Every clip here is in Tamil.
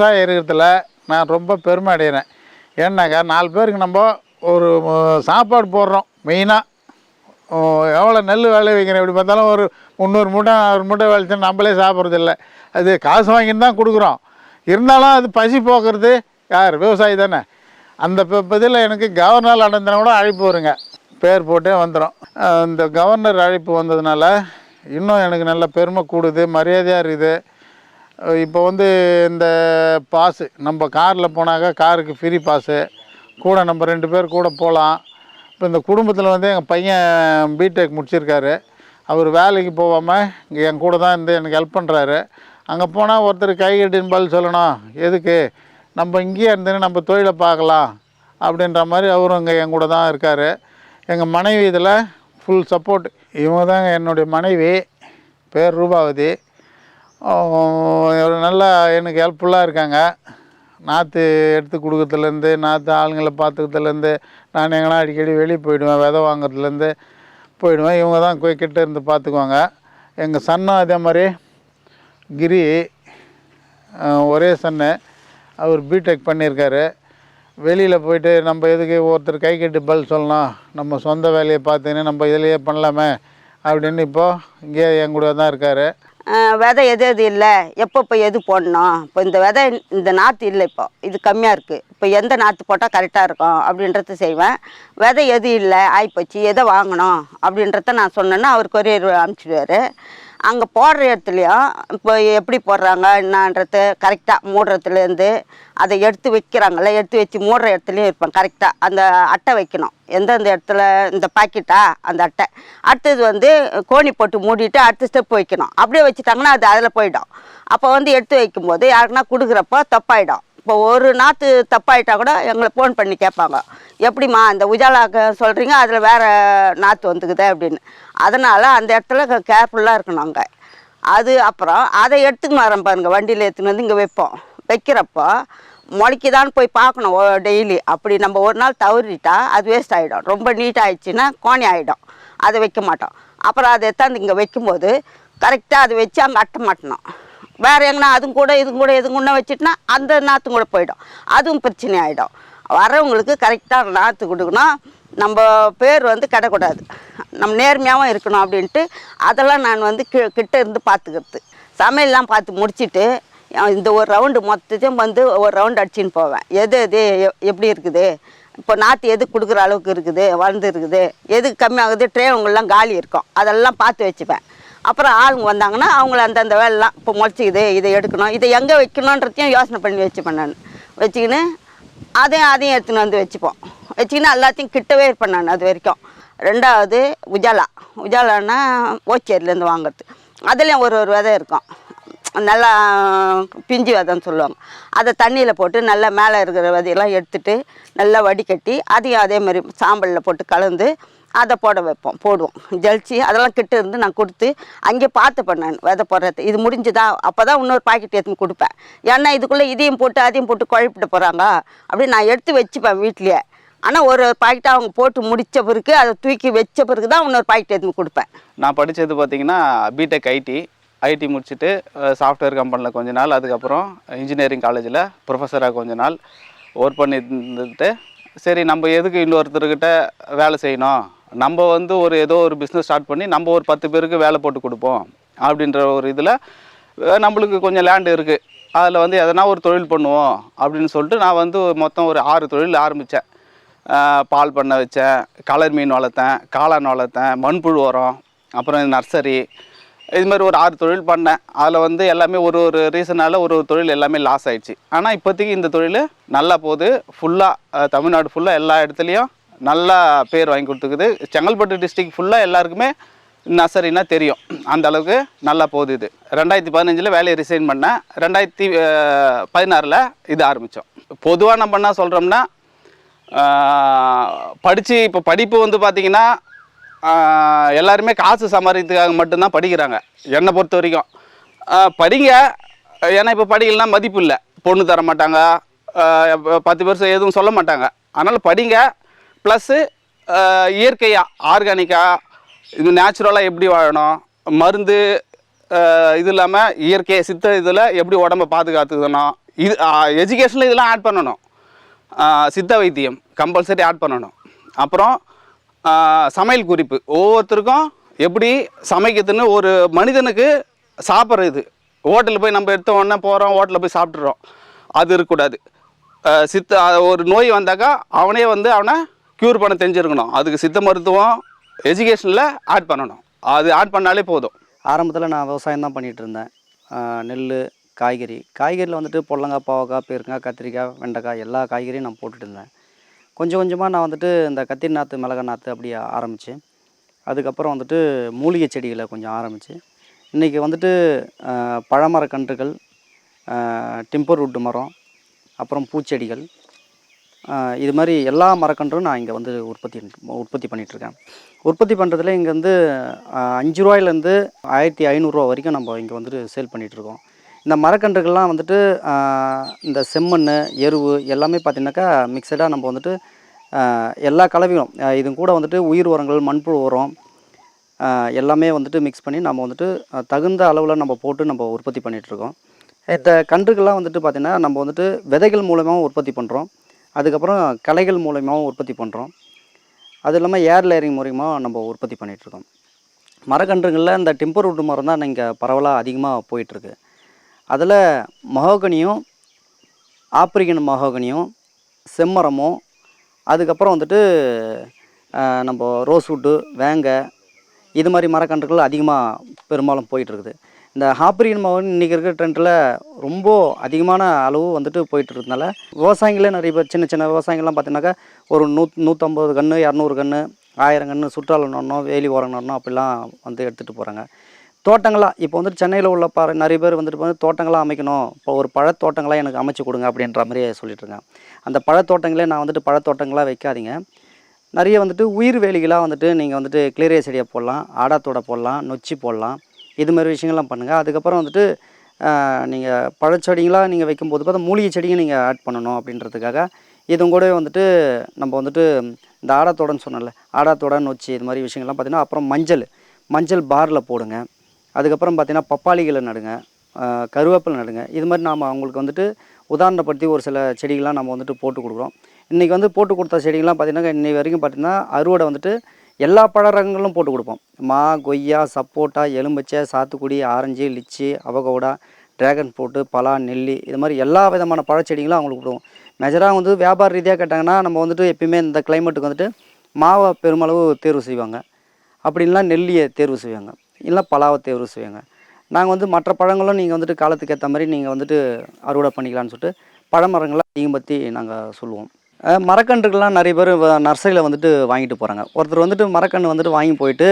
விவசாயம் இருக்கிறதுல நான் ரொம்ப பெருமை அடைகிறேன் ஏன்னாக்கா நாலு பேருக்கு நம்ம ஒரு சாப்பாடு போடுறோம் மெயினாக எவ்வளோ நெல் வேலை வைக்கிறேன் எப்படி பார்த்தாலும் ஒரு முந்நூறு மூட்டை ஒரு மூட்டை விளைச்சு நம்மளே சாப்பிட்றதில்ல. அது காசு வாங்கின்னு தான் கொடுக்குறோம். இருந்தாலும் அது பசி போக்குறது யார்? விவசாயி தானே. அந்த இதில் எனக்கு கவர்னர் அடைந்தன கூட அழைப்பு வருங்க. பேர் போட்டே வந்துடும் இந்த கவர்னர் அழைப்பு வந்ததுனால இன்னும் எனக்கு நல்ல பெருமை கூடுது மரியாதையாக இருக்குது. இப்போ வந்து இந்த பாஸு நம்ம காரில் போனாக்கா காருக்கு ஃப்ரீ பாஸு. கூட நம்ம ரெண்டு பேர் கூட போகலாம் இப்போ இந்த குடும்பத்தில் வந்து எங்கள் பையன் பிடெக் முடிச்சிருக்காரு. அவர் வேலைக்கு போகாமல் இங்கே என் கூட தான் இருந்து எனக்கு ஹெல்ப் பண்ணுறாரு அங்கே போனால் ஒருத்தர் கை கட்டின்னு பதில் சொல்லணும். எதுக்கு? நம்ம இங்கேயே இருந்துன்னு நம்ம தொழிலை பார்க்கலாம். அப்படின்ற மாதிரி அவரும் இங்கே என் கூட தான் இருக்கார். எங்கள் மனைவி இதில் ஃபுல் சப்போர்ட் இவங்க தாங்க என்னுடைய மனைவி. பேர் ரூபாவதி. நல்லா எனக்கு ஹெல்ப்ஃபுல்லாக இருக்காங்க. நாற்று எடுத்து கொடுக்கறதுலேருந்து நாற்று ஆளுங்களை பார்த்துக்கிறதுலேருந்து நான் எங்கன்னா அடிக்கடி வெளியே போயிடுவேன் விதை வாங்குறதுலேருந்து போயிடுவேன். இவங்க தான் போய் கிட்டே இருந்து பார்த்துக்குவாங்க. எங்கள் சன்னும் அதே மாதிரி கிரி ஒரே சன்னு அவர் பிடெக் பண்ணியிருக்காரு. வெளியில் போயிட்டு நம்ம எதுக்கு ஒருத்தர் கை கட்டி பல் சொல்லணும்? நம்ம சொந்த வேலையை பார்த்துன்னு நம்ம இதிலையே பண்ணலாமே அப்படின்னு இப்போது இங்கே என் கூட தான் இருக்கார். விதை எது எது இல்லை? எப்பப்போ எது போடணும்? இப்போ இந்த விதை இந்த நாற்று இல்லை இப்போ. இது கம்மியாக இருக்குது இப்போ எந்த நாற்று போட்டால் கரெக்டாக இருக்கும்? அப்படின்றத செய்வேன். விதை எது இல்லை? ஆய்ப்போச்சு. எதை வாங்கணும்? அப்படின்றத நான் சொன்னேன்னா அவர் கொரியர் அனுப்பிச்சிடுவார். அங்கே போடுற இடத்துலையும் இப்போ எப்படி போடுறாங்க என்னன்றது கரெக்டாக மூடுறதுலேருந்து அதை எடுத்து வைக்கிறாங்கல்ல எடுத்து வச்சு மூடுற இடத்துலையும் இருப்பேன் கரெக்டாக அந்த அட்டை வைக்கணும். எந்தெந்த இடத்துல இந்த பாக்கெட்டா அந்த அட்டை. அடுத்தது வந்து கோணி போட்டு மூடிட்டு அடுத்த ஸ்டெப் வைக்கணும். அப்படியே வச்சுட்டாங்கன்னா அது அதில் போயிடும். அப்போ வந்து எடுத்து வைக்கும்போது யாருக்குன்னா கொடுக்குறப்போ தப்பாயிடும். இப்போ ஒரு நாற்று தப்பாயிட்டா கூட எங்களை ஃபோன் பண்ணி கேட்பாங்க. எப்படிம்மா இந்த உஜாலாக்க சொல்கிறீங்க அதில் வேறு நாற்று வந்துக்குதே அப்படின்னு. அதனால் அந்த இடத்துல கேர்ஃபுல்லாக இருக்கணும் அங்கே. அது அப்புறம் அதை எடுத்துன்னு மாறோம் பாருங்கள் வண்டியில் எடுத்துன்னு வந்து இங்கே வைப்போம். வைக்கிறப்போ முளைக்குதான்னு போய் பார்க்கணும் டெய்லி அப்படி நம்ம ஒரு நாள் தவறிட்டா அது வேஸ்ட் ஆகிடும் ரொம்ப நீட்டாக ஆயிடுச்சுன்னா கோணி ஆகிடும் அதை வைக்க மாட்டோம். அப்புறம் அதை எடுத்தாந்து இங்கே வைக்கும்போது கரெக்டாக அதை வச்சு அங்கே அட்ட மாட்டணும். வேறு எங்கன்னா அதுவும் கூட இது கூட எது கூட வச்சுட்டுனா அந்த நாற்றும் கூட போயிடும். அதுவும் பிரச்சனை ஆகிடும் வரவங்களுக்கு கரெக்டாக நாற்று கொடுக்கணும். நம்ம பேர் வந்து கிடக்கூடாது. நம்ம நேர்மையாகவும் இருக்கணும் அப்படின்ட்டு அதெல்லாம் நான் வந்து கி கிட்ட இருந்து பார்த்துக்கிறது சமையல்லாம் பார்த்து முடிச்சிட்டு இந்த ஒரு ரவுண்டு மொத்தத்தையும் வந்து ஒரு ரவுண்டு அடிச்சின்னு போவேன். எது எது எப்படி இருக்குது? இப்போ நாற்று எது கொடுக்குற அளவுக்கு இருக்குது? வளர்ந்து இருக்குது. எது கம்மியாகுது? ட்ரேவங்கள்லாம் காலி இருக்கும். அதெல்லாம் பார்த்து வச்சுப்பேன். அப்புறம் ஆளுங்க வந்தாங்கன்னா அவங்கள அந்தந்த வேலைலாம் இப்போ முளைச்சிக்குது இதை எடுக்கணும் இதை எங்கே வைக்கணுன்றதையும் யோசனை பண்ணி வச்சுப்பேன் நான். வச்சுக்கின்னு அதையும் அதையும் எடுத்துன்னு வந்து வச்சுப்போம். வச்சுக்கின்னு எல்லாத்தையும் கிட்டவே இருப்பேன் நான் அது வரைக்கும். ரெண்டாவது உஜாலா. உஜாலான்னா ஓச்சேரிலேருந்து வாங்குறது. அதுலேயும் ஒரு ஒரு விதை இருக்கும். நல்லா பிஞ்சு விதைன்னு சொல்லுவாங்க. அதை தண்ணியில் போட்டு நல்லா மேலே இருக்கிற விதையெல்லாம் எடுத்துட்டு நல்லா வடிகட்டி அதையும் அதே மாதிரி சாம்பலில் போட்டு கலந்து அதை போட வைப்போம் போடுவோம். ஜலிச்சு அதெல்லாம் கிட்ட இருந்து நான் கொடுத்து அங்கே பார்த்துப்பேன் நான் விதை போடுறது. இது முடிஞ்சுதா? அப்போ தான் இன்னொரு பாக்கெட் எடுத்து கொடுப்பேன். ஏன்னா இதுக்குள்ளே இதையும் போட்டு அதையும் போட்டு குழப்பிட்டு போகிறாங்க அப்படி நான் எடுத்து வச்சுப்பேன் வீட்லேயே. ஆனால் ஒரு பாக்கெட்டை அவங்க போட்டு முடித்த பிறகு அதை தூக்கி வச்ச பிறகு தான் இன்னொரு பாக்கெட் எடுத்து கொடுப்பேன். நான் படித்தது பார்த்தீங்கன்னா பிடெக் ஐடி ஐடி முடிச்சுட்டு சாஃப்ட்வேர் கம்பெனியில் கொஞ்ச நாள். அதுக்கப்புறம் இன்ஜினியரிங் காலேஜில் ப்ரொஃபஸராக கொஞ்ச நாள். ஒர்க் பண்ணி இருந்துட்டு சரி நம்ம எதுக்கு இன்னொருத்தர்கிட்ட வேலை செய்யணும்? நம்ம வந்து ஒரு ஏதோ ஒரு பிஸ்னஸ் ஸ்டார்ட் பண்ணி நம்ம ஒரு பத்து பேருக்கு வேலை போட்டு கொடுப்போம் அப்படின்ற ஒரு இதில் நம்மளுக்கு கொஞ்சம் லேண்டு இருக்குது அதில் வந்து எதனா ஒரு தொழில் பண்ணுவோம் அப்படின்னு சொல்லிட்டு நான் வந்து மொத்தம் ஒரு ஆறு தொழில் ஆரம்பித்தேன் பால் பண்ணை வச்சேன் கலர் மீன் வளர்த்தேன் காளான் வளர்த்தேன் மண்புழு உரம் அப்புறம் நர்சரி இது மாதிரி ஒரு ஆறு தொழில் பண்ணேன். அதில் வந்து எல்லாமே ஒரு ஒரு ரீசனால் ஒரு ஒரு தொழில் எல்லாமே லாஸ் ஆகிடுச்சு ஆனால் இப்போதைக்கு இந்த தொழில் நல்லா போகுது. ஃபுல்லாக தமிழ்நாடு ஃபுல்லாக எல்லா இடத்துலையும் நல்லா பேர் வாங்கி கொடுத்துக்குது. செங்கல்பட்டு டிஸ்ட்ரிக்ட் ஃபுல்லாக எல்லாருக்குமே நர்சரினா தெரியும். அந்த அளவுக்கு நல்லா போகுது இது. ரெண்டாயிரத்தி பதினஞ்சில் வேலையை ரிசைன் பண்ணேன் ரெண்டாயிரத்தி பதினாறில் இது ஆரம்பித்தோம் பொதுவாக நம்ம என்ன சொல்கிறோம்னா படித்து இப்போ படிப்பு வந்து பார்த்திங்கன்னா எல்லாருமே காசு சம்பாதிக்கிறதுக்காக மட்டும்தான் படிக்கிறாங்க. என்னை பொறுத்த வரைக்கும். படிங்க. ஏன்னா இப்போ படிக்கலைன்னா மதிப்பு இல்லை. பொண்ணு தர மாட்டாங்க பத்து பேர் எதுவும் சொல்ல மாட்டாங்க. அதனால் படிங்க. ப்ளஸ்ஸு இயற்கையாக ஆர்கானிக்காக இது நேச்சுரலாக எப்படி வாழணும் மருந்து இது இல்லாமல் இயற்கையை சித்த இதில் எப்படி உடம்ப பாதுகாத்துக்கணும் இது எஜுகேஷனில் இதெல்லாம் ஆட் பண்ணணும். சித்த வைத்தியம் கம்பல்சரி ஆட் பண்ணணும். அப்புறம் சமையல் குறிப்பு. ஒவ்வொருத்தருக்கும் எப்படி சமைக்கிறதுன்னு ஒரு மனிதனுக்கு சாப்பிட்றது ஹோட்டலில் போய் நம்ம எடுத்த உடனே போகிறோம் ஹோட்டலில் போய் சாப்பிட்றோம் அது இருக்கக்கூடாது. சித்த ஒரு நோய் வந்தாக்கா அவனே வந்து அவனை க்யூர் பண்ண தெரிஞ்சிருக்கணும். அதுக்கு சித்த மருத்துவம் எஜுகேஷனில் ஆட் பண்ணணும். அது ஆட் பண்ணாலே போதும். ஆரம்பத்தில் நான் விவசாயம் தான் பண்ணிகிட்டு இருந்தேன். நெல் காய்கறி. காய்கறியில் வந்துட்டு பொடலங்காய் பாவக்காய் பீர்க்கங்காய் கத்திரிக்காய் வெண்டைக்காய் எல்லா காய்கறியும் நான் போட்டுட்டு இருந்தேன். கொஞ்சம் கொஞ்சமாக நான் வந்துட்டு இந்த கத்திரி நாற்று மிளகா நாற்று அப்படி ஆரம்பித்து அதுக்கப்புறம் வந்துட்டு மூலிகை செடிகளை கொஞ்சம் ஆரம்பித்து இன்றைக்கி வந்துட்டு பழமர கன்றுகள் டிம்பர் வுட் மரம் அப்புறம் பூச்செடிகள் இது மாதிரி எல்லா மரக்கன்றும் நான் இங்கே வந்து உற்பத்தி உற்பத்தி பண்ணிகிட்ருக்கேன் உற்பத்தி பண்ணுறதுல இங்கே வந்து அஞ்சு ரூபாயிலேருந்து ஆயிரத்தி ஐநூறுரூவா வரைக்கும் நம்ம இங்கே வந்துட்டு சேல் பண்ணிகிட்ருக்கோம் இந்த மரக்கன்றுகள்லாம் வந்துட்டு இந்த செம்மண் எருவு எல்லாமே பார்த்திங்கனாக்கா மிக்சடாக நம்ம வந்துட்டு எல்லா கலவையும் இது கூட வந்துட்டு உயிர் உரங்கள் மண்புழு உரம் எல்லாமே வந்துட்டு மிக்ஸ் பண்ணி நம்ம வந்துட்டு தகுந்த அளவில் நம்ம போட்டு நம்ம உற்பத்தி பண்ணிகிட்ருக்கோம் இந்த கன்றுகள்லாம் வந்துட்டு பார்த்திங்கன்னா நம்ம வந்துட்டு விதைகள் மூலமாகவும் உற்பத்தி பண்ணுறோம் அதுக்கப்புறம் களைகள் மூலயமாவும் உற்பத்தி பண்ணுறோம் அது இல்லாமல் ஏர் லேயரிங் மூலிமா நம்ம உற்பத்தி பண்ணிகிட்ருக்கோம் மரக்கன்றுகளில் இந்த டிம்பர் வுட் மரம் தான் இங்கே பரவலாக அதிகமாக போயிட்டுருக்கு அதில் மகோகனியும் ஆப்பிரிக்கன் மகோகனியும் செம்மரமும் அதுக்கப்புறம் வந்துட்டு நம்ம ரோஸ்வுட்டு வேங்க இது மாதிரி மரக்கன்றுகள் அதிகமாக பெரும்பாலும் போயிட்டுருக்குது இந்த ஆப்பிரிக்கன் மகன் இன்றைக்கி இருக்கிற ட்ரெண்டில் ரொம்ப அதிகமான அளவு வந்துட்டு போயிட்டு இருக்கிறதுனால விவசாயிகளே நிறைய பேர் சின்ன சின்ன விவசாயிகள்லாம் பார்த்தீங்கன்னாக்கா ஒரு நூ நூற்றம்பது கன்று இரநூறு கன்று ஆயிரம் கன்று சுற்றால நடணும் வேலி ஓரம் நடணும் அப்படிலாம் வந்து எடுத்துகிட்டு போகிறாங்க தோட்டங்களாக இப்போ வந்துட்டு சென்னையில் உள்ள பாரு நிறைய பேர் வந்துட்டு வந்து தோட்டங்களாக அமைக்கணும். இப்போ ஒரு பழத்தோட்டங்களாக எனக்கு அமைச்சு கொடுங்க அப்படின்ற மாதிரியே சொல்லிட்டுருக்கேன் அந்த பழத்தோட்டங்களே நான் வந்துட்டு பழத்தோட்டங்களாக வைக்காதீங்க. நிறைய வந்துட்டு உயிர் வேலிகளாக வந்துட்டு நீங்கள் வந்துட்டு கிளிரே செடியை போடலாம் ஆடாத்தோட போடலாம் நொச்சி போடலாம். இது மாதிரி விஷயங்கள்லாம் பண்ணுங்கள் அதுக்கப்புறம் வந்துட்டு நீங்கள் பழச்செடிங்களாக நீங்கள் வைக்கும்போது பார்த்தா மூலிகை செடிங்க நீங்கள் ஆட் பண்ணணும் அப்படின்றதுக்காக. இதுவும் கூட வந்துட்டு நம்ம வந்துட்டு இந்த ஆடாத்தோடன்னு சொன்னல ஆடாத்தோட நொச்சி இது மாதிரி விஷயங்கள்லாம் பார்த்தீங்கன்னா அப்புறம் மஞ்சள் மஞ்சள் பாரில் போடுங்க. அதுக்கப்புறம் பார்த்திங்கன்னா பப்பாளிகளை நடுங்க கருவேப்பிலை நடுங்க. இது மாதிரி நாம் அவங்களுக்கு வந்துட்டு உதாரணப்படுத்தி ஒரு சில செடிகள்லாம் நம்ம வந்துட்டு போட்டு கொடுக்குறோம். இன்றைக்கி வந்து போட்டு கொடுத்த செடிகள்லாம் பார்த்திங்கன்னா இன்றைக்கி வரைக்கும் பார்த்தீங்கன்னா அறுவடை வந்துட்டு எல்லா பழ ரகங்களும் போட்டு கொடுப்போம். மா கொய்யா சப்போட்டா எலுமிச்சை சாத்துக்குடி orange lychee avocado dragon fruit பலா நெல்லி இது மாதிரி எல்லா விதமான பழச்செடிகளும் அவங்களுக்கு கொடுவோம் மெஜராக வந்து வியாபார ரீதியாக கேட்டாங்கன்னா நம்ம வந்துட்டு எப்பயுமே இந்த கிளைமேட்டுக்கு வந்துட்டு மாவை பெருமளவு தேர்வு செய்வாங்க. அப்படி நெல்லியை தேர்வு செய்வாங்க. இல்லை பலாவை தேர்வு செய்வாங்க. நாங்கள் வந்து மற்ற பழங்களும் நீங்கள் வந்துட்டு காலத்துக்கு ஏற்ற மாதிரி நீங்கள் வந்துட்டு அறுவடை பண்ணிக்கலாம்னு சொல்லிட்டு பழமரங்களை அதிகம் பற்றி நாங்கள் சொல்லுவோம் மரக்கன்றுகள்லாம் நிறைய பேர் நர்சரியில் வந்துட்டு வாங்கிட்டு போகிறாங்க ஒருத்தர் வந்துட்டு மரக்கன்று வந்துட்டு வாங்கி போயிட்டு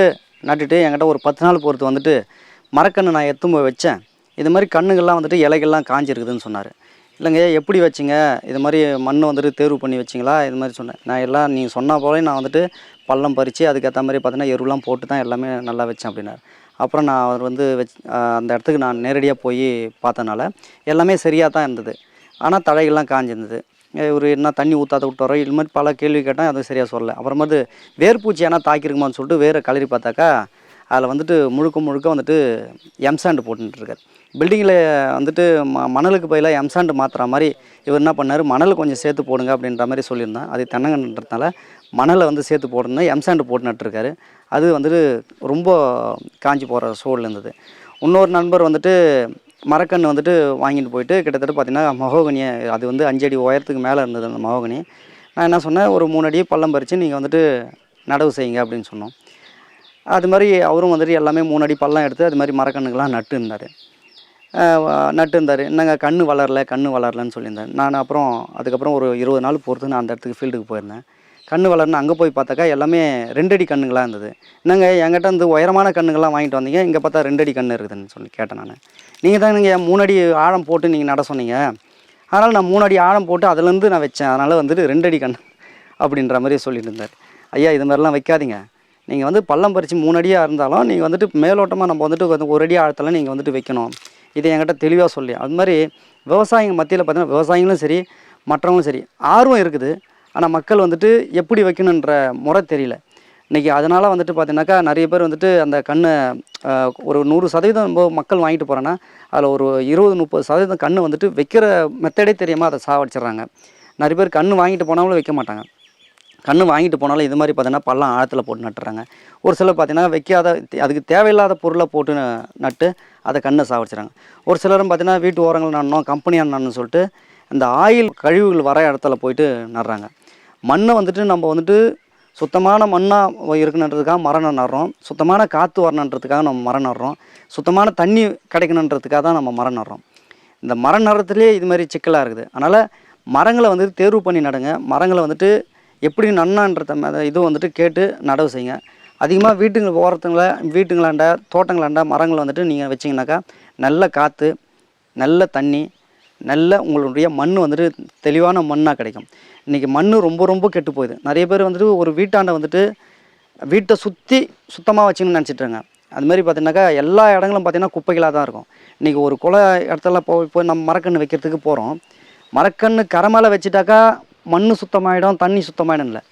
நட்டுட்டு என்கிட்ட ஒரு பத்து நாள் பொறுத்து வந்துட்டு மரக்கன்று நான் எத்தும் போய் வச்சேன். இது மாதிரி கண்ணுகள்லாம் வந்துட்டு இலைகள்லாம் காஞ்சிருக்குதுன்னு சொன்னார். இல்லைங்க எப்படி வச்சிங்க? இது மாதிரி மண் வந்துட்டு தேர்வு பண்ணி வச்சிங்களா? இது மாதிரி சொன்னேன். நான் எல்லாம் நீங்கள் சொன்ன போலே நான் வந்துட்டு பள்ளம் பறித்து அதுக்கேற்ற மாதிரி பார்த்தீங்கன்னா எருவெலாம் போட்டு தான் எல்லாமே நல்லா வச்சேன் அப்படின்னாரு. அப்புறம் நான் அவர் வந்து வச் அந்த இடத்துக்கு நான் நேரடியாக போய் பார்த்தனால எல்லாமே சரியாக தான் இருந்தது. ஆனால் தழைகள்லாம் காஞ்சிருந்தது. இவர் என்ன தண்ணி ஊற்றாத விட்டாரோ இது மாதிரி பல கேள்வி கேட்டால் அதுவும் சரியாக சொல்லலை. அப்புறமாது வேர்பூச்சி ஏன்னா தாக்கிருக்குமான்னு சொல்லிட்டு வேறு கலரி பார்த்தாக்கா அதில் வந்துட்டு முழுக்க முழுக்க வந்துட்டு எம்சாண்டு போட்டுருக்கார் பில்டிங்கில் வந்துட்டு ம மணலுக்கு பதிலாக எம்சாண்டு மாற்றுற மாதிரி இவர் என்ன பண்ணார்? மணல் கொஞ்சம் சேர்த்து போடுங்க அப்படின்ற மாதிரி சொல்லியிருந்தேன். அது தென்னங்கன்றதுனால மணலை வந்து சேர்த்து போடணும் எம்சாண்டு போட்டு நட்டுருக்காரு அது வந்துட்டு ரொம்ப காஞ்சி போகிற சூழல் இருந்தது. இன்னொரு நண்பர் வந்துட்டு மரக்கன்று வந்துட்டு வாங்கிட்டு போயிட்டு கிட்டத்தட்ட பார்த்தீங்கன்னா மகோகனியை அது வந்து அஞ்சடி உயரத்துக்கு மேலே இருந்தது அந்த மகோகனி நான் என்ன சொன்னேன் ஒரு மூணு அடி பள்ளம் பறித்து நீங்கள் வந்துட்டு நடவு செய்யுங்க அப்படின்னு சொன்னோம். அது மாதிரி அவரும் வந்துட்டு எல்லாமே மூணு அடி பள்ளம் எடுத்து அது மாதிரி மரக்கன்றுகள்லாம் நட்டு இருந்தார். நட்டு இருந்தார். என்னங்க கண் வளரல கண் வளரலன்னு சொல்லியிருந்தேன் நான் அப்புறம் அதுக்கப்புறம் ஒரு இருபது நாள் பொறுத்து நான் அந்த இடத்துக்கு ஃபீல்டுக்கு போயிருந்தேன். கண் வளர்னு அங்கே போய் பார்த்தாக்கா எல்லாமே ரெண்டடி கண்ணுங்களாக இருந்தது. என்னங்க என்கிட்ட வந்து உயரமான கண்ணுங்கள்லாம் வாங்கிட்டு வந்தீங்க இங்கே பார்த்தா ரெண்டடி கண் இருக்குதுன்னு சொல்லி கேட்டேன் நான். நீங்கள் தான் நீங்கள் மூணடி ஆழம் போட்டு நீங்கள் நட சொன்னீங்க. அதனால் நான் மூணடி ஆழம் போட்டு அதுலேருந்து நான் வச்சேன். அதனால் வந்துட்டு ரெண்டடி கண் அப்படின்ற மாதிரி சொல்லிட்டு இருந்தார். ஐயா இது மாதிரிலாம் வைக்காதீங்க. நீங்கள் வந்து பள்ளம் பறித்து மூணு அடியாக இருந்தாலும் நீங்கள் வந்துட்டு மேலோட்டமாக நம்ம வந்துட்டு வந்து ஒரு அடி ஆழத்தில் நீங்கள் வந்துட்டு வைக்கணும். இதை என்கிட்ட தெளிவாக சொல்லி. அது மாதிரி விவசாயிங்க மத்தியில் பார்த்தீங்கன்னா விவசாயிகளும் சரி மற்றவங்களும் சரி ஆர்வம் இருக்குது. ஆனால் மக்கள் வந்துட்டு எப்படி வைக்கணுன்ற முறை தெரியல. இன்றைக்கி அதனால் வந்துட்டு பார்த்தீங்கன்னாக்கா நிறைய பேர் வந்துட்டு அந்த கண்ணை ஒரு நூறு சதவீதம் மக்கள் வாங்கிட்டு போகிறேன்னா அதில் ஒரு இருபது முப்பது சதவீதம் கண் வந்துட்டு வைக்கிற மெத்தடே தெரியாமல் அதை சாவடிச்சிடுறாங்க. நிறைய பேர் கண் வாங்கிட்டு போனாலும் வைக்க மாட்டாங்க. கண் வாங்கிட்டு போனாலும் இது மாதிரி பார்த்தீங்கன்னா பள்ளம் ஆழத்தில் போட்டு நட்டுறாங்க. ஒரு சிலர் பார்த்தீங்கன்னா வைக்காத அதுக்கு தேவையில்லாத பொருளை போட்டு நட்டு அதை கண்ணை சாவடிச்சிடுறாங்க. ஒரு சிலரும் பார்த்தீங்கன்னா வீட்டு ஓரங்கள் நடணும் கம்பெனியாக நடணும்னு சொல்லிட்டு இந்த ஆயில் கழிவுகள் வர இடத்துல போயிட்டு நடுறாங்க. மண்ணை வந்துட்டு நம்ம வந்துட்டு சுத்தமான மண்ணாக இருக்கணுன்றதுக்காக மரம் நடுறோம். சுத்தமான காற்று வரணுன்றதுக்காக நம்ம மரம் நடுறோம். சுத்தமான தண்ணி கிடைக்கணுன்றதுக்காக தான் நம்ம மரம் நடுறோம். இந்த மரம் நடுறதுலேயே இது மாதிரி சிக்கலாக இருக்குது. அதனால் மரங்களை வந்துட்டு தேர்வு பண்ணி நடுங்க. மரங்களை வந்துட்டு எப்படி நன்னான்றத ம- இது வந்துட்டு கேட்டு நடவு செய்யுங்க. அதிகமாக வீட்டுங்க ஓரத்துங்கள வீட்டுங்களாண்ட தோட்டங்களாண்ட மரங்களை வந்துட்டு நீங்கள் வச்சிங்கனாக்கா நல்ல காற்று நல்ல தண்ணி நல்ல உங்களுடைய மண் வந்துட்டு தெளிவான மண்ணாக கிடைக்கும். இன்றைக்கி மண் ரொம்ப ரொம்ப கெட்டு போகுது. நிறைய பேர் வந்துட்டு ஒரு வீட்டாண்ட வந்துட்டு வீட்டை சுற்றி சுத்தமாக வச்சுக்கணும்னு நினச்சிட்ருங்க அது மாதிரி பார்த்தீங்கன்னாக்கா எல்லா இடங்களும் பார்த்திங்கன்னா குப்பைகளாக தான் இருக்கும். இன்றைக்கி ஒரு குலை இடத்துல போய் போய் நம்ம மரக்கன்று வைக்கிறதுக்கு போகிறோம் மரக்கன்று கரை மேலே வச்சுட்டாக்கா மண் சுத்தமாயிடும் தண்ணி சுத்தமாயிடும் இல்லை.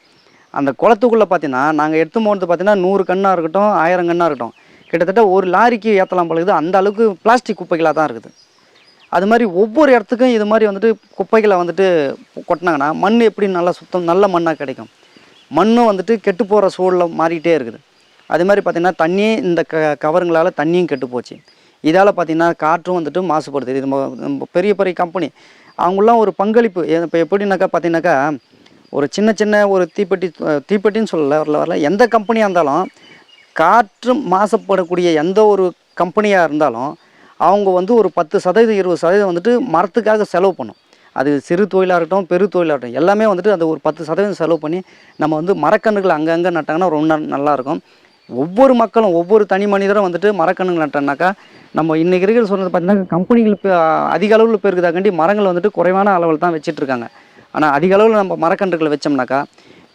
அந்த குளத்துக்குள்ளே பார்த்தீங்கன்னா நாங்கள் எடுத்து போகிறது பார்த்தீங்கன்னா நூறு கண்ணாக இருக்கட்டும் ஆயிரம் கண்ணாக இருக்கட்டும். கிட்டத்தட்ட ஒரு லாரிக்கு ஏற்றலாம் பழகுது அந்த அளவுக்கு பிளாஸ்டிக் குப்பைகளாக தான் இருக்குது. அது மாதிரி ஒவ்வொரு இடத்துக்கும் இது மாதிரி வந்துட்டு குப்பைகளை வந்துட்டு கொட்டினாங்கன்னா மண் எப்படி நல்லா சுத்தம் நல்ல மண்ணாக கிடைக்கும்? மண்ணும் வந்துட்டு கெட்டு போகிற சூழலில் மாறிக்கிட்டே இருக்குது. அது மாதிரி பார்த்திங்கன்னா தண்ணி இந்த க கவருங்களால் தண்ணியும் கெட்டு போச்சு. இதால் பார்த்திங்கன்னா காற்றும் வந்துட்டு மாசுபடுது. இது பெரிய பெரிய கம்பெனி அவங்களாம் ஒரு பங்களிப்பு. இப்போ எப்படின்னாக்கா பார்த்தீங்கன்னாக்கா ஒரு சின்ன சின்ன ஒரு தீப்பெட்டி தீப்பெட்டின்னு சொல்லல வரல வரல. எந்த கம்பெனியாக இருந்தாலும் காற்று மாசுபடக்கூடிய எந்த ஒரு கம்பெனியாக இருந்தாலும் அவங்க வந்து ஒரு பத்து சதவீதம் இருபது சதவீதம் வந்துட்டு மரத்துக்காக செலவு பண்ணும். அது சிறு தொழிலாக இருக்கட்டும் பெரு தொழிலாக இருக்கட்டும் எல்லாமே வந்துட்டு அந்த ஒரு பத்து சதவீதம் செலவு பண்ணி நம்ம வந்து மரக்கன்றுகள் அங்கங்கே நட்டாங்கன்னா ரொம்ப நல்லாயிருக்கும். ஒவ்வொரு மக்களும் ஒவ்வொரு தனி மனிதரும் வந்துட்டு மரக்கன்றுகள் நட்டோம்னாக்கா நம்ம இன்றைக்கி இருக்கிற சொன்னது பார்த்தீங்கன்னா கம்பெனிகள் இப்போ அதிக அளவில் பெருக்குதாக்காண்டி மரங்கள் வந்துட்டு குறைவான அளவில் தான் வச்சிட்ருக்காங்க. ஆனால் அதிக அளவில் நம்ம மரக்கன்றுகளை வச்சோம்னாக்கா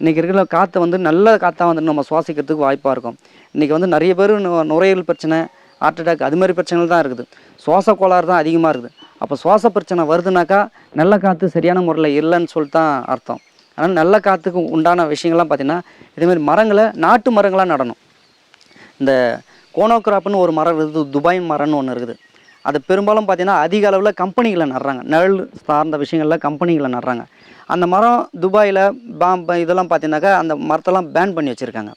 இன்றைக்கி இருக்கிற காற்றை வந்து நல்ல காற்றாக வந்துட்டு நம்ம சுவாசிக்கிறதுக்கு வாய்ப்பாக இருக்கும். இன்றைக்கி வந்து நிறைய பேர் நுரையீரல் பிரச்சனை ஹார்ட் அட்டாக் அது மாதிரி பிரச்சனைகள் தான் இருக்குது. சுவாச கோளாறு தான் அதிகமாக இருக்குது. அப்போ சுவாச பிரச்சனை வருதுனாக்கா நல்ல காற்று சரியான முறையில் இல்லைன்னு சொல்லிட்டு தான் அர்த்தம். அதனால் நல்ல காற்றுக்கு உண்டான விஷயங்கள்லாம் பார்த்திங்கன்னா இதேமாதிரி மரங்களை நாட்டு மரங்களாக நடணும். இந்த கோனோக்ராப்னு ஒரு மரம் இருக்குது துபாய் மரம்னு ஒன்று இருக்குது. அது பெரும்பாலும் பார்த்தீங்கன்னா அதிக அளவில் கம்பெனிகளை நடுறாங்க. நிழல் சார்ந்த விஷயங்களில் கம்பெனிகளை நடுறாங்க. அந்த மரம் துபாயில் பாம் இதெல்லாம் பார்த்தீங்கன்னாக்கா அந்த மரத்தெல்லாம் பேன் பண்ணி வச்சுருக்காங்க.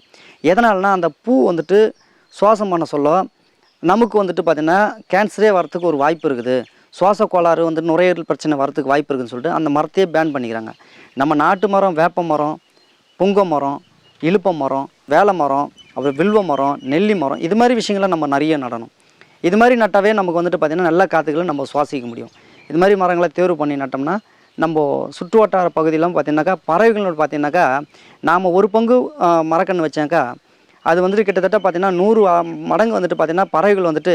எதனால்னா அந்த பூ வந்துட்டு சுவாசம் பண்ண சொல்ல நமக்கு வந்துட்டு பார்த்தீங்கன்னா கேன்சரே வரத்துக்கு ஒரு வாய்ப்பு இருக்குது. சுவாச கோளாறு வந்து நுரையீரல் பிரச்சனை வரத்துக்கு வாய்ப்பு இருக்குதுன்னு சொல்லிட்டு அந்த மரத்தையே பேன் பண்ணிக்கிறாங்க. நம்ம நாட்டு மரம் வேப்ப மரம் புங்க மரம் இழுப்ப மரம் வேலை மரம் அப்புறம் வில்வ மரம் நெல்லி மரம் இது மாதிரி விஷயங்களை நம்ம நிறைய நடணும். இது மாதிரி நட்டாவே நமக்கு வந்துட்டு பார்த்திங்கன்னா நல்ல காற்றுகளை நம்ம சுவாசிக்க முடியும். இது மாதிரி மரங்களை தேர்வு பண்ணி நட்டோம்னா நம்ம சுற்று வட்டார பகுதியிலாம் பார்த்தீங்கன்னாக்கா பறவைகளோட பார்த்தீங்கன்னாக்கா நாம் ஒரு பங்கு மரக்கன்று வச்சாக்கா அது வந்துட்டு கிட்டத்தட்ட பார்த்தீங்கன்னா நூறு மடங்கு வந்துட்டு பார்த்தீங்கன்னா பறவைகள் வந்துட்டு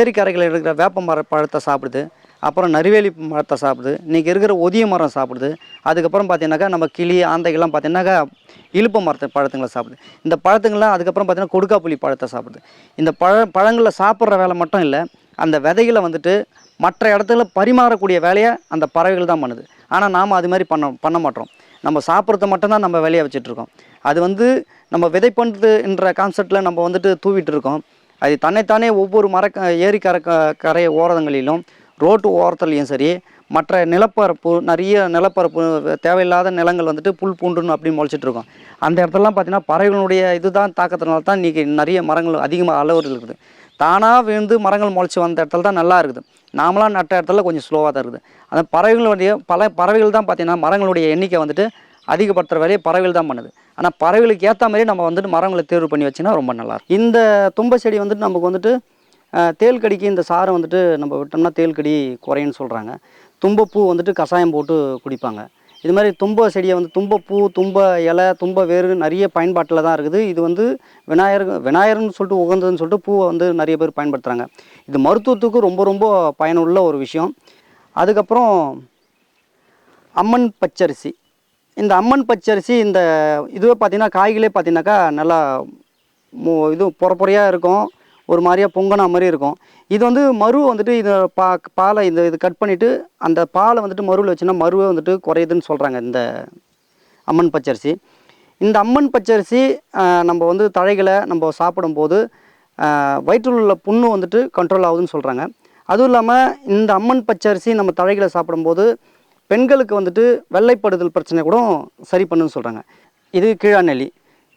ஏரிக்கரைகளில் இருக்கிற வேப்ப மர பழத்தை சாப்பிடுது. அப்புறம் நறுவேலி மரத்தை சாப்பிடுது. இன்றைக்கி இருக்கிற ஒதிய மரம் சாப்பிடுது. அதுக்கப்புறம் பார்த்தீங்கன்னாக்கா நம்ம கிளி ஆந்தைகள்லாம் பார்த்தீங்கன்னாக்கா இழுப்ப மரத்தை பழத்துங்களை சாப்பிடுது. இந்த பழத்துங்கள்லாம் அதுக்கப்புறம் பார்த்தீங்கன்னா கொடுக்காப்புளி பழத்தை சாப்பிடுது. இந்த பழ பழங்களை சாப்பிட்ற வேலை மட்டும் இல்லை அந்த விதைகளை வந்துட்டு மற்ற இடத்துல பரிமாறக்கூடிய வேலையை அந்த பறவைகள் தான் பண்ணுது. ஆனால் நாம் அது மாதிரி பண்ண பண்ண மாட்டோம். நம்ம சாப்பிட்றத மட்டும்தான் நம்ம வேலையை வச்சிட்ருக்கோம். அது வந்து நம்ம விதை பண்ணுறதுன்ற கான்செப்டில் நம்ம வந்துட்டு தூவிட்டு இருக்கோம் அது தன்னைத்தானே ஒவ்வொரு மர ஏரி கரை கரை ஓரங்களிலும் ரோட்டு ஓரத்துலையும் சரி மற்ற நிலப்பரப்பு நிறைய நிலப்பரப்பு தேவையில்லாத நிலங்கள் வந்துட்டு புல் பூண்டுன்னு அப்படின்னு முளைச்சிட்டு இருக்கோம் அந்த இடத்துலலாம் பார்த்தீங்கன்னா பறவைகளுடைய இதுதான் தாக்கத்தினால தான் இன்றைக்கி நிறைய மரங்கள் அதிகமாக அளவு இருக்குது. தானாக விழுந்து மரங்கள் முளைச்சி வந்த இடத்துல தான் நல்லா இருக்குது. நாமளாக நட்ட இடத்துல கொஞ்சம் ஸ்லோவாக தான் இருக்குது. அந்த பறவைகளுடைய பல பறவைகள் தான் பார்த்தீங்கன்னா மரங்களுடைய எண்ணிக்கை வந்துட்டு அதிகப்படுத்துகிற வேலையை பறவைகள் தான் பண்ணுது. ஆனால் பறவைகளுக்கு ஏற்ற மாதிரி நம்ம வந்துட்டு மரங்களை தேர்வு பண்ணி வச்சுன்னா ரொம்ப நல்லா இந்த தும்பை செடி வந்துட்டு நமக்கு வந்துட்டு தேல் கடிக்கு இந்த சாரை வந்துட்டு நம்ம விட்டோம்னா தேல் கடி குறையுன்னு சொல்கிறாங்க தும்பப்பூ வந்துட்டு கஷாயம் போட்டு குடிப்பாங்க. இது மாதிரி தும்ப செடியை வந்து தும்பப்பூ தும்ப இலை தும்ப வேறு நிறைய பயன்பாட்டில் தான் இருக்குது. இது வந்து விநாயகர் விநாயகர்னு சொல்லிட்டு உகந்ததுன்னு சொல்லிட்டு பூவை வந்து நிறைய பேர் பயன்படுத்துகிறாங்க இது மருத்துவத்துக்கு ரொம்ப ரொம்ப பயனுள்ள ஒரு விஷயம். அதுக்கப்புறம் அம்மன் பச்சரிசி. இந்த அம்மன் பச்சரிசி இந்த இதுவே பார்த்திங்கன்னா காய்களே பார்த்தீங்கன்னாக்கா நல்லா மு இது பொற இருக்கும். ஒரு மாதிரியா பொங்கனா மாதிரி இருக்கும். இது வந்து மரு வந்துட்டு இதை பா பாலை இந்த இது கட் பண்ணிவிட்டு அந்த பாலை வந்துட்டு மருவில் வச்சுன்னா மருவே வந்துட்டு குறையுதுன்னு சொல்கிறாங்க இந்த அம்மன் பச்சரிசி. இந்த அம்மன் பச்சரிசி நம்ம வந்து தழைகளை நம்ம சாப்பிடும்போது வயிற்றில் உள்ள புண்ணு வந்துட்டு கண்ட்ரோல் ஆகுதுன்னு சொல்கிறாங்க அதுவும் இல்லாமல் இந்த அம்மன் பச்சரிசி நம்ம தழைகளை சாப்பிடும்போது பெண்களுக்கு வந்துட்டு வெள்ளைப்படுதல் பிரச்சனை கூட சரி பண்ணுன்னு சொல்கிறாங்க இது கீழாநெல்லி.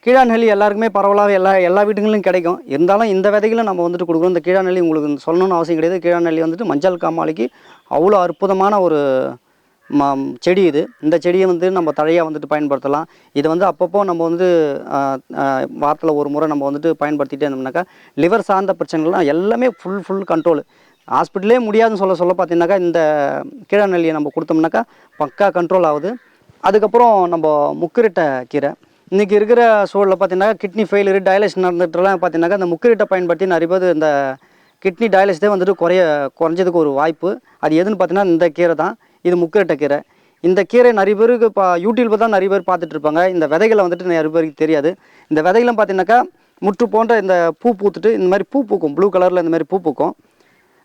கீழாநெல்லி எல்லாருக்குமே பரவலாக எல்லா எல்லா வீட்டுகளிலும் கிடைக்கும். இருந்தாலும் இந்த விதைகளை நம்ம வந்துட்டு கொடுக்குறோம் இந்த கீழாநெல்லி உங்களுக்கு சொல்லணும்னு அவசியம் கிடையாது. கீழாநெல்லி வந்துட்டு மஞ்சள் காமாலைக்கு அவ்வளோ அற்புதமான ஒரு ம செடி இது. இந்த செடியை வந்து நம்ம தழையாக வந்துட்டு பயன்படுத்தலாம். இது வந்து அப்பப்போ நம்ம வந்து வாரத்தில் ஒரு முறை நம்ம வந்துட்டு பயன்படுத்திகிட்டே இருந்தோம்னாக்கா லிவர் சார்ந்த பிரச்சனைகள்லாம் எல்லாமே ஃபுல் ஃபுல் கண்ட்ரோல் ஹாஸ்பிட்டலே முடியாதுன்னு சொல்ல சொல்ல பார்த்தீங்கன்னாக்கா இந்த கீழாநெல்லியை நம்ம கொடுத்தோம்னாக்கா பக்கா கண்ட்ரோல் ஆகுது. அதுக்கப்புறம் நம்ம முக்கிரட்டை கீரை. இன்றைக்கி இருக்கிற சூழலில் பார்த்தீங்கன்னா கிட்னி ஃபெயிலியர் டயாலிசிஸ் நடந்துட்டுலாம் பார்த்தீங்கன்னாக்கா இந்த முக்கிரிட்டை பயன்படுத்தி நிறைய பேர் இந்த கிட்னி டயாலிசிஸே வந்துட்டு குறைய குறைஞ்சதுக்கு ஒரு வாய்ப்பு. அது எதுன்னு பார்த்தீங்கன்னா இந்த கீரை தான். இது முக்கிரிட்ட கீரை. இந்த கீரை நிறைய பேருக்கு இப்போ யூடியூப்பில் தான் நிறைய பேர் பார்த்துட்டு இருப்பாங்க. இந்த விதைகளை வந்துட்டு நிறைய பேருக்கு தெரியாது. இந்த விதைகளும் பார்த்தீங்கன்னாக்கா முற்று போன்ற இந்த பூ பூத்துட்டு இந்த மாதிரி பூ பூக்கும். ப்ளூ கலரில் இந்த மாதிரி பூ பூக்கும்.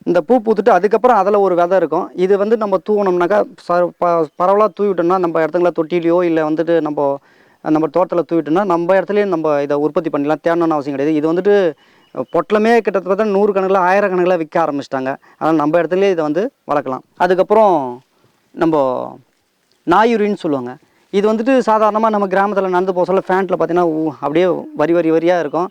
இந்த பூ பூத்துட்டு அதுக்கப்புறம் அதில் ஒரு விதை இருக்கும். இது வந்து நம்ம தூவினோம்னாக்கா ச ப பரவலாக தூவிட்டோம்னா நம்ம இடத்துல தொட்டிலையோ இல்லை வந்துட்டு நம்ம நம்ம தோட்டத்தில் தூவிட்டோம்னா நம்ம இடத்துலையும் நம்ம இதை உற்பத்தி பண்ணிடலாம். தேடணும்னு அவசியம் கிடையாது. இது வந்துட்டு பொட்டலமே கிட்டத்தட்ட நூறு கணக்கில் ஆயிரக்கணக்கில் விற்க ஆரம்பிச்சிட்டாங்க. அதனால் நம்ம இடத்துலையே இதை வந்து வளர்க்கலாம். அதுக்கப்புறம் நம்ம நாயுரின்னு சொல்லுவாங்க. இது வந்துட்டு சாதாரணமாக நம்ம கிராமத்தில் நடந்து போக சொல்ல ஃபேண்ட்டில் பார்த்தீங்கன்னா அப்படியே வரி வரி வரியாக இருக்கும்.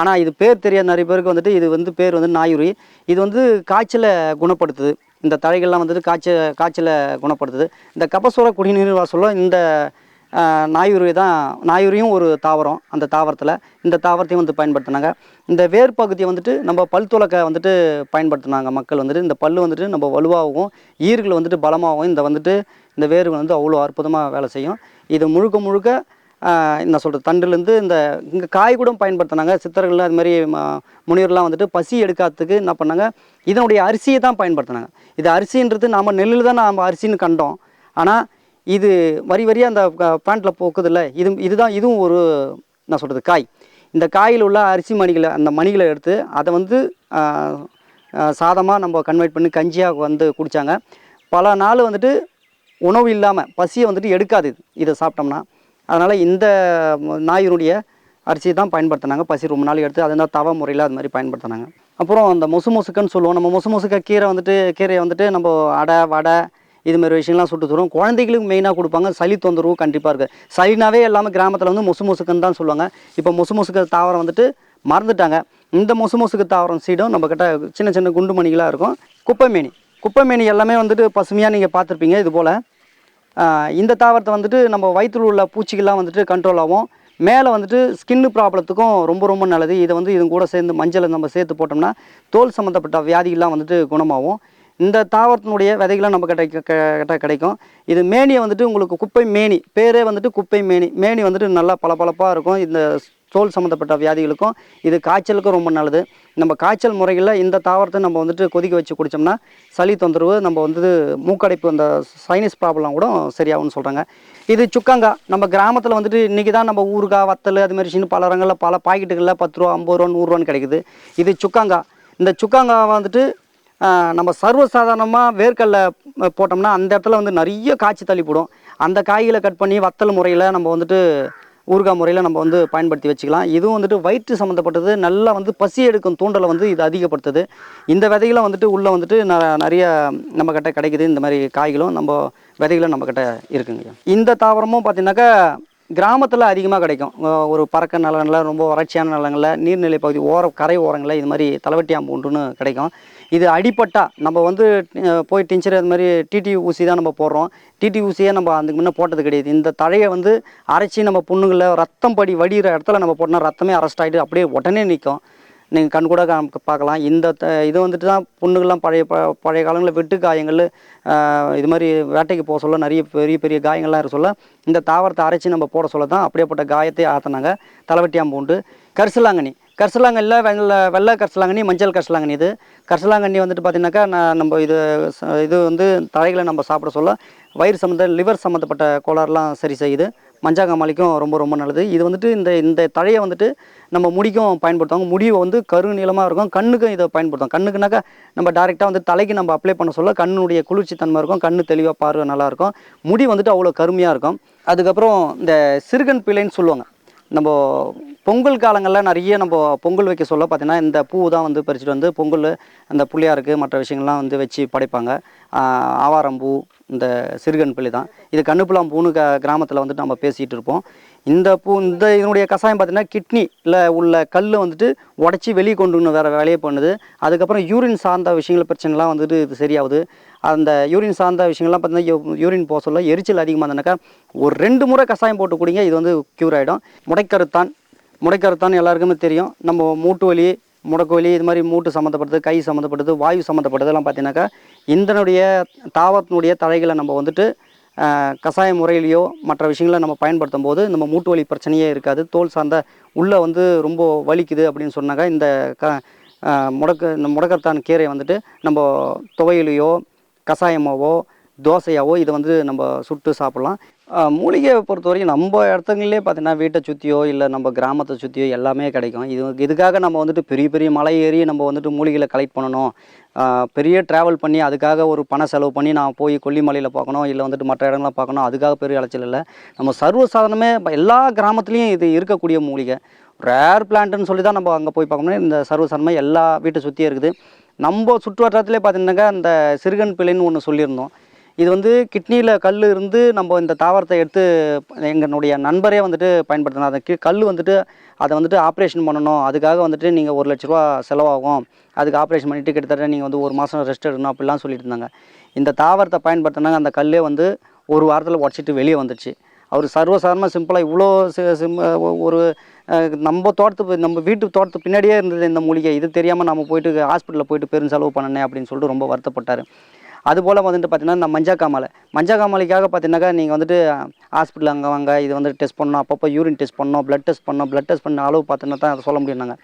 ஆனால் இது பேர் தெரியாத நிறைய பேருக்கு வந்துட்டு இது வந்து பேர் வந்து நாயுரி. இது வந்து காய்ச்சலை குணப்படுத்துது. இந்த தழைகள்லாம் வந்துட்டு காய்ச்சல் காய்ச்சலை குணப்படுத்துது. இந்த கபசுர குடிநீர் சொல்ல இந்த நாயுரு தான் நாயுரியும் ஒரு தாவரம் அந்த தாவரத்தில். இந்த தாவரத்தையும் வந்து பயன்படுத்தினாங்க. இந்த வேர் பகுதியை வந்துட்டு நம்ம பல் துளக்க வந்துட்டு பயன்படுத்தினாங்க மக்கள் வந்துட்டு. இந்த பல் வந்துட்டு நம்ம வலுவாகவும் ஈர்கள் வந்துட்டு பலமாகவும் இந்த வந்துட்டு இந்த வேர்கள் வந்து அவ்வளோ அற்புதமாக வேலை செய்யும். இது முழுக்க முழுக்க என்ன சொல்கிறது தண்டுலேருந்து இந்த இங்கே காய் கூட பயன்படுத்தினாங்க. சித்தர்கள் அது மாதிரி ம- முனிவர்லாம் வந்துட்டு பசி எடுக்காததுக்கு என்ன பண்ணாங்க? இதனுடைய அரிசியை தான் பயன்படுத்தினாங்க. இது அரிசின்றது நாம் நெல்லில் தான் நாம் அரிசின்னு கண்டோம். ஆனால் இது வரி வரியாக அந்த பேண்ட்டில் போக்குதில்ல? இது இதுதான் இதுவும் ஒரு என்ன சொல்கிறது காய். இந்த காயில் உள்ள அரிசி மணிகளை அந்த மணிகளை எடுத்து அதை வந்து சாதமாக நம்ம கன்வெர்ட் பண்ணி கஞ்சியாக வந்து குடித்தாங்க பல நாள் வந்துட்டு உணவு இல்லாமல் பசியை வந்துட்டு எடுக்காது இது. இதை சாப்பிட்டோம்னா. அதனால் இந்த நாயினுடைய அரிசி தான் பயன்படுத்தினாங்க. பசி ரொம்ப நாள் எடுத்து அது தவ முறையில் அது மாதிரி பயன்படுத்தினாங்க. அப்புறம் அந்த மொசு மொசுக்கன்னு சொல்லுவோம். நம்ம மொசு மொசுக்க கீரை வந்துட்டு கீரையை வந்துட்டு நம்ம அடை வடை இது மாதிரி விஷயம்லாம் சுட்டு தருவோம். குழந்தைகளுக்கு மெயினாக கொடுப்பாங்க. சளி தொந்தரவு கண்டிப்பாக இருக்குது சளினாவே எல்லாமே கிராமத்தில் வந்து மொசு மொசுக்குன்னு தான் சொல்லுவாங்க. இப்போ மொசு மொசுக்கு தாவரம் வந்துட்டு மறந்துட்டாங்க. இந்த மொசு மொசுக்கு தாவரம் சீடும் நம்மக்கிட்ட சின்ன சின்ன குண்டு மணிகளாக இருக்கும். குப்பைமேனி. குப்பைமேனி எல்லாமே வந்துட்டு பசுமையாக நீங்கள் பார்த்துருப்பீங்க. இது போல். இந்த தாவரத்தை வந்துட்டு நம்ம வயிற்றில் உள்ள பூச்சிகள்லாம் வந்துட்டு கண்ட்ரோல் ஆகும். மேலே வந்துட்டு ஸ்கின்னு ப்ராப்ளத்துக்கும் ரொம்ப ரொம்ப நல்லது. இதை வந்து இது கூட சேர்ந்து மஞ்சளை நம்ம சேர்த்து போட்டோம்னா தோல் சம்மந்தப்பட்ட வியாதிகள்லாம் வந்துட்டு குணமாகும். இந்த தாவரத்தினுடைய விதைகளும் நம்ம கிடைக்க கிட்ட கிடைக்கும். இது மேனியை வந்துட்டு உங்களுக்கு குப்பை மேனி பேரே வந்துட்டு குப்பை மேனி. மேனி வந்துட்டு நல்லா பளபளப்பாக இருக்கும். இந்த தோல் சம்மந்தப்பட்ட வியாதிகளுக்கும் இது காய்ச்சலுக்கும் ரொம்ப நல்லது. நம்ம காய்ச்சல் முறையில் இந்த தாவரத்தை நம்ம வந்துட்டு கொதிக்க வச்சு குடித்தோம்னா சளி தொந்தரவு நம்ம வந்து மூக்கடைப்பு அந்த சைனஸ் ப்ராப்ளம் கூட சரியாகும்னு சொல்கிறாங்க இது சுக்கங்காய் நம்ம கிராமத்தில் வந்துட்டு இன்றைக்கி தான் நம்ம ஊறுகாய் வத்தல் அது மாதிரி சின்ன பல ரங்களில் பல பாக்கெட்டுகளில் பத்து ரூபா ஐம்பது ரூபா நூறுரூவான்னு கிடைக்குது. இது சுக்கங்காய் இந்த சுக்கங்காய் வந்துட்டு நம்ம சர்வசாதாரணமாக வேர்க்கடல போட்டோம்னா அந்த இடத்துல வந்து நிறைய காய்ச்சி தள்ளிப்படும். அந்த காய்களை கட் பண்ணி வத்தல் முறையில் நம்ம வந்துட்டு ஊறுகாய் முறையில் நம்ம வந்து பயன்படுத்தி வச்சுக்கலாம். இதுவும் வந்துட்டு வயிற்று சம்மந்தப்பட்டது நல்லா வந்து பசி எடுக்கும் தூண்டலை வந்து இது அதிகப்படுத்துது. இந்த விதைகளை வந்துட்டு உள்ளே வந்துட்டு ந- நிறைய நம்மக்கிட்ட கிடைக்குது. இந்த மாதிரி காய்களும் நம்ம விதைகளும் நம்மக்கிட்ட இருக்குங்க. இந்த தாவரமும் பார்த்தீங்கன்னாக்கா கிராமத்தில் அதிகமாக கிடைக்கும். ஒரு பறக்க நிலங்களில் ரொம்ப வறட்சியான நிலங்களில் நீர்நிலை பகுதி ஓர கரை ஓரங்களில் இது மாதிரி தலைவட்டியாம்பூண்டுன்னு கிடைக்கும். இது அடிப்பட்டா நம்ம வந்து போய் டிஞ்சர் அது மாதிரி டிடி ஊசி தான் நம்ம போடுறோம். டிடி ஊசியே நம்ம அதுக்கு முன்னே போட்டது கிடையாது. இந்த தழையை வந்து அரைச்சி நம்ம புண்ணுங்களில் ரத்தம் படி வடிகிற இடத்துல நம்ம போட்டோம்னா ரத்தமே அரெஸ்ட் ஆகிட்டு அப்படியே உடனே நிற்கும் நீங்கள் கண் கூட பார்க்கலாம். இந்த த இது வந்துட்டு தான் புண்ணுகள்லாம் பழைய ப பழைய காலங்களில் வெட்டு காயங்கள் இது மாதிரி வேட்டைக்கு போக சொல்ல நிறைய பெரிய பெரிய காயங்கள்லாம் இருக்க சொல்ல இந்த தாவரத்தை அரைச்சி நம்ம போட சொல்ல தான் அப்படியேப்பட்ட காயத்தை ஆற்றினாங்க தலைவட்டியாம்பூண்டு. கரிசலாங்கண்ணி. கரிசலாங்கண்ணியில் வெள்ளை வெள்ளை கரிசலாங்கண்ணி மஞ்சள் கரிசலாங்கண்ணி இது. கரிசலாங்கண்ணி வந்துட்டு பார்த்தீங்கன்னாக்கா நான் நம்ம இது இது வந்து தழைகளை நம்ம சாப்பிட சொல்ல வயிறு சம்மந்த லிவர் சம்மந்தப்பட்ட கோளாறுலாம் சரி செய்யுது. மஞ்சாங்கமாலிக்கும் ரொம்ப ரொம்ப நல்லது. இது வந்துட்டு இந்த இந்த தழையை வந்துட்டு நம்ம முடிக்கும் பயன்படுத்துவாங்க. முடிவு வந்து கரு நீளமாக இருக்கும் கண்ணுக்கும் இதை பயன்படுத்துவோம் கண்ணுக்குனாக்கா நம்ம டேரெக்டாக வந்து தலைக்கு நம்ம அப்ளை பண்ண சொல்ல கண்ணுடைய குளிர்ச்சி தன்மை இருக்கும் கண்ணு தெளிவாக பார்வை நல்லா இருக்கும். முடி வந்துட்டு அவ்வளோ கருமையாக இருக்கும். அதுக்கப்புறம் இந்த சிறுகன் பிள்ளைன்னு சொல்லுவாங்க. நம்ம பொங்கல் காலங்களில் நிறைய நம்ம பொங்கல் வைக்க சொல்ல பார்த்தீங்கன்னா இந்த பூ தான் வந்து பறிச்சுட்டு வந்து பொங்கல் அந்த புளியாருக்கு மற்ற விஷயங்கள்லாம் வந்து வச்சு படைப்பாங்க. ஆவாரம் ஆவாரம்பூ இந்த சிறுகன் பிள்ளை தான் இது கண்ணுப்புலாம் பூன்னு க கிராமத்தில் வந்துட்டு நம்ம பேசிகிட்டு இருப்போம். இந்த பூ இந்த இதனுடைய கஷாயம் பார்த்தீங்கன்னா கிட்னியில் உள்ள கல் வந்துட்டு உடச்சி வெளியே கொண்டு வேறு வேலையை பண்ணுது. அதுக்கப்புறம் யூரின் சார்ந்த விஷயங்கள் பிரச்சனைலாம் வந்துட்டு இது சரியாகுது. அந்த யூரின் சார்ந்த விஷயங்கள்லாம் பார்த்தீங்கன்னா யூரின் போக சொல்ல எரிச்சல் அதிகமாக இருந்தனாக்கா ஒரு ரெண்டு முறை கஷாயம் போட்டு குடிங்க இது வந்து க்யூர் ஆகிடும் முடைக்கருத்தான் முடைக்கருத்தான் எல்லாருக்குமே தெரியும். நம்ம மூட்டு வலி முடக்கு வலி இது மாதிரி மூட்டு சம்மந்தப்பட்டது கை சம்மந்தப்பட்டது வாயு சம்மந்தப்பட்டதெல்லாம் பார்த்தீங்கன்னாக்கா இந்தனுடைய தாவரத்தினுடைய தழைகளை நம்ம வந்துட்டு கஷாய முறையிலையோ மற்ற விஷயங்களை நம்ம பயன்படுத்தும் போது நம்ம மூட்டு வலி பிரச்சனையே இருக்காது. தோல் சார்ந்த உள்ளே வந்து ரொம்ப வலிக்குது அப்படின்னு சொன்னாக்கா இந்த க முடக்கு இந்த முடக்கத்தான் கீரை வந்துட்டு நம்ம துவையிலையோ கஷாயமாவோ தோசையாவோ இதை வந்து நம்ம சுட்டு சாப்பிட்லாம். மூலிகையை மூலிகையை பொறுத்தவரைக்கும் நம்ம இடத்துங்களே பார்த்தீங்கன்னா வீட்டை சுற்றியோ இல்லை நம்ம கிராமத்தை சுற்றியோ எல்லாமே கிடைக்கும். இது இதுக்காக நம்ம வந்துட்டு பெரிய பெரிய மலை ஏறி நம்ம வந்துட்டு மூலிகைகளை கலெக்ட் பண்ணணும். பெரிய ட்ராவல் பண்ணி அதுக்காக ஒரு பண செலவு பண்ணி நான் போய் கொல்லிமலையில் பார்க்கணும் இல்லை வந்துட்டு மற்ற இடங்களில் பார்க்கணும் அதுக்காக பெரிய அலைச்சல் இல்லை. நம்ம சர்வசாதாரணமே எல்லா கிராமத்துலேயும் இது இருக்கக்கூடிய மூலிகை. ரேர் பிளான்ட்னு சொல்லி தான் நம்ம அங்கே போய் பார்க்கணும். இந்த சர்வசாதாரணமாக எல்லா வீட்டை சுற்றியே இருக்குது. நம்ம சுற்றுவட்டாரத்திலே பார்த்தீங்கன்னாக்கா இந்த சிறுகன் பிள்ளைன்னு ஒன்று சொல்லியிருந்தோம். இது வந்து கிட்னியில் கல் இருந்து நம்ம இந்த தாவரத்தை எடுத்து எங்களுடைய நண்பரே வந்துட்டு பயன்படுத்தணும் அதுக்கு கல் வந்துட்டு அதை வந்துட்டு ஆப்ரேஷன் பண்ணணும். அதுக்காக வந்துட்டு நீங்கள் ஒரு லட்ச ரூபா செலவாகும். அதுக்கு ஆப்ரேஷன் பண்ணிவிட்டு கிட்டத்தட்ட நீங்கள் வந்து ஒரு மாதம் ரெஸ்ட் எடுக்கணும் அப்படிலாம் சொல்லிட்டு இருந்தாங்க இந்த தாவரத்தை பயன்படுத்தினாங்க. அந்த கல்லே வந்து ஒரு வாரத்தில் உடச்சிட்டு வெளியே வந்துச்சு அவர் சர்வசாதாரணமாக சிம்பிளாக இவ்வளோ சிம் ஒரு நம்ம தோட்டத்து நம்ம வீட்டு தோட்டத்து பின்னாடியே இருந்தது இந்த மூலிகை. இது தெரியாமல் நம்ம போயிட்டு ஹாஸ்பிட்டலில் போயிட்டு பெரும் செலவு பண்ணனே அப்படின்னு சொல்லிட்டு ரொம்ப வருத்தப்பட்டார். அதுபோல் வந்துட்டு பார்த்தீங்கன்னா இந்த மஞ்சா காமாலை மஞ்சா காமாலைக்காக பார்த்தீங்கன்னாக்கா நீங்கள் வந்துட்டு ஹாஸ்பிட்டல் அங்கே வாங்க இது வந்து டெஸ்ட் பண்ணணும் அப்பப்போ யூரின் டெஸ்ட் பண்ணணும் ப்ளட் டெஸ்ட் பண்ணணும் ப்ளட் டெஸ்ட் பண்ண அளவு பார்த்தீங்கன்னா தான் அதை சொல்ல முடியும்னாங்க.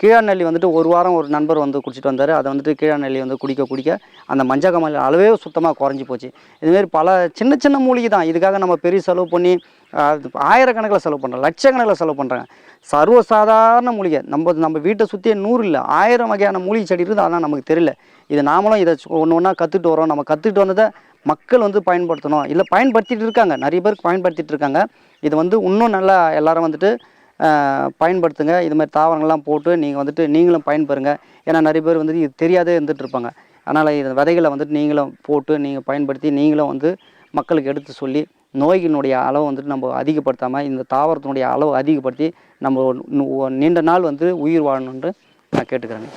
கீழாநெல்லி வந்துட்டு ஒரு வாரம் ஒரு நண்பர் வந்து குடிச்சிட்டு வந்தார். அதை வந்துட்டு கீழாநெல்லி வந்து குடிக்க குடிக்க அந்த மஞ்சள் காமாலை அளவே சுத்தமாக குறைஞ்சி போச்சு. இதுமாரி பல சின்ன சின்ன மூலிகை தான். இதுக்காக நம்ம பெரிய செலவு பண்ணி அது ஆயிரக்கணக்கில் செலவு பண்ணுறோம் லட்சக்கணக்கில் செலவு பண்ணுறாங்க சர்வசாதாரண மூலிகை. நம்ம நம்ம வீட்டை சுற்றியே நூறு இல்லை ஆயிரம் வகையான மூலிகை செடி இருக்குது ஆனால் நமக்கு தெரியல. இது நாமளும் இதை ஒன்று ஒன்றா கற்றுட்டு வரோம் நம்ம கற்றுட்டு வந்ததை மக்கள் வந்து பயன்படுத்தணும். இல்லை பயன்படுத்திகிட்டு இருக்காங்க. நிறைய பேருக்கு பயன்படுத்திட்டு இருக்காங்க. இது வந்து இன்னும் நல்லா எல்லாரும் வந்துட்டு பயன்படுத்துங்க. இது மாதிரி தாவரங்கள்லாம் போட்டு நீங்கள் வந்துட்டு நீங்களும் பயன்பெறுங்க. ஏன்னா நிறைய பேர் வந்துட்டு இது தெரியாதே இருந்துகிட்டு இருப்பாங்க. அதனால் இது விதைகளை வந்துட்டு நீங்களும் போட்டு நீங்கள் பயன்படுத்தி நீங்களும் வந்து மக்களுக்கு எடுத்து சொல்லி நோய்களினுடைய அளவு வந்துட்டு நம்ம அதிகப்படுத்தாமல் இந்த தாவரத்தினுடைய அளவு அதிகப்படுத்தி நம்ம நீண்ட நாள் வந்து உயிர் வாழணுன்ட்டு நான் கேட்டுக்கிறேங்க.